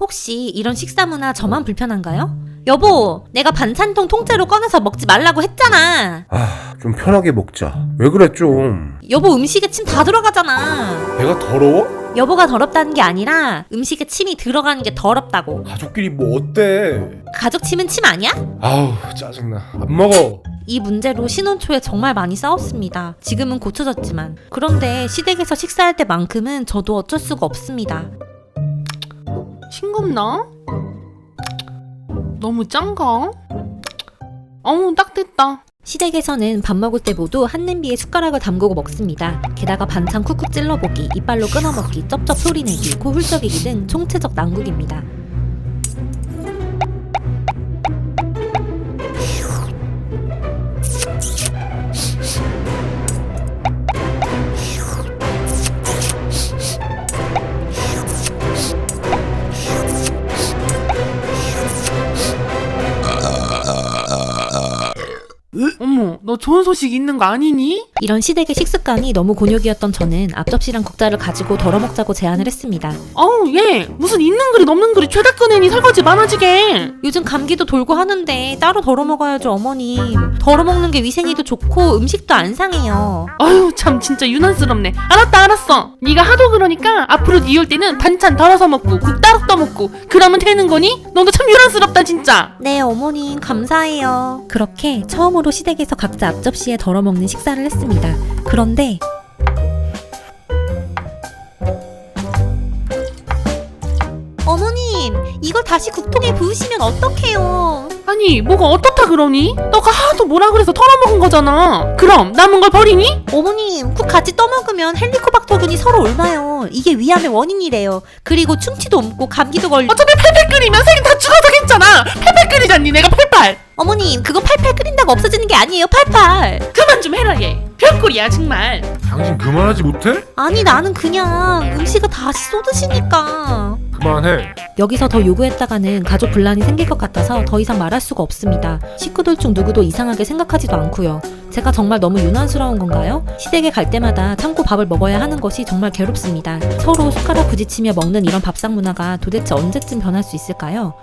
혹시 이런 식사 문화 저만 불편한가요? 여보, 내가 반찬통 통째로 꺼내서 먹지 말라고 했잖아. 아, 좀 편하게 먹자. 왜 그래 좀? 여보 음식에 침 다 들어가잖아. 배가 더러워? 여보가 더럽다는 게 아니라 음식에 침이 들어가는 게 더럽다고. 가족끼리 뭐 어때? 가족 침은 침 아니야? 아우 짜증나. 안 먹어. 이 문제로 신혼 초에 정말 많이 싸웠습니다. 지금은 고쳐졌지만. 그런데 시댁에서 식사할 때만큼은 저도 어쩔 수가 없습니다. 싱겁나? 너무 짠가? 어우 딱 됐다 시댁에서는 밥 먹을 때 모두 한 냄비에 숟가락을 담그고 먹습니다. 게다가 반찬 쿡쿡 찔러보기, 이빨로 끊어먹기, 쩝쩝 소리내기, 코 훌쩍이기 등 총체적 난국입니다. 어머 너 좋은 소식 있는 거 아니니? 이런 시댁의 식습관이 너무 곤욕이었던 저는 앞접시랑 국자를 가지고 덜어먹자고 제안을 했습니다. 어우 얘 무슨 있는 그릇 없는 그릇 죄다 꺼내니 설거지 많아지게 요즘 감기도 돌고 하는데 따로 덜어먹어야죠 어머님. 덜어먹는 게 위생에도 좋고 음식도 안 상해요. 아유 참 진짜 유난스럽네 알았다 알았어 네가 하도 그러니까 앞으로 네올 때는 반찬 덜어서 먹고 국 따로 떠먹고 그러면 되는 거니? 너도 참 유난스럽다 진짜 네, 어머님, 감사해요. 그렇게 처음으로 시댁에서 각자 앞접시에 덜어먹는 식사를 했습니다. 그런데, 어머님, 이걸 다시 국통에 부으시면 어떡해요? 아니 뭐가 어떻다 그러니? 너가 하도 뭐라 그래서 털어먹은 거잖아 그럼 남은 걸 버리니? 어머님, 국 같이 떠먹으면 헬리코박터균이 서로 옮아요. 이게 위암의 원인이래요. 그리고 충치도 옮고 감기도 걸리... 어차피 팔팔 끓이면 색이 다 죽어 어머님, 그거 팔팔 끓인다고 없어지는 게 아니에요, 팔팔. 그만 좀 해라 얘 별꼴이야 정말 당신 그만하지 못해? 아니, 나는 그냥 음식을 다시 쏟으시니까. 그만해. 여기서 더 요구했다가는 가족 분란이 생길 것 같아서 더 이상 말할 수가 없습니다. 식구들 중 누구도 이상하게 생각하지도 않고요. 제가 정말 너무 유난스러운 건가요? 시댁에 갈 때마다 참고 밥을 먹어야 하는 것이 정말 괴롭습니다. 서로 숟가락 부딪히며 먹는 이런 밥상 문화가 도대체 언제쯤 변할 수 있을까요?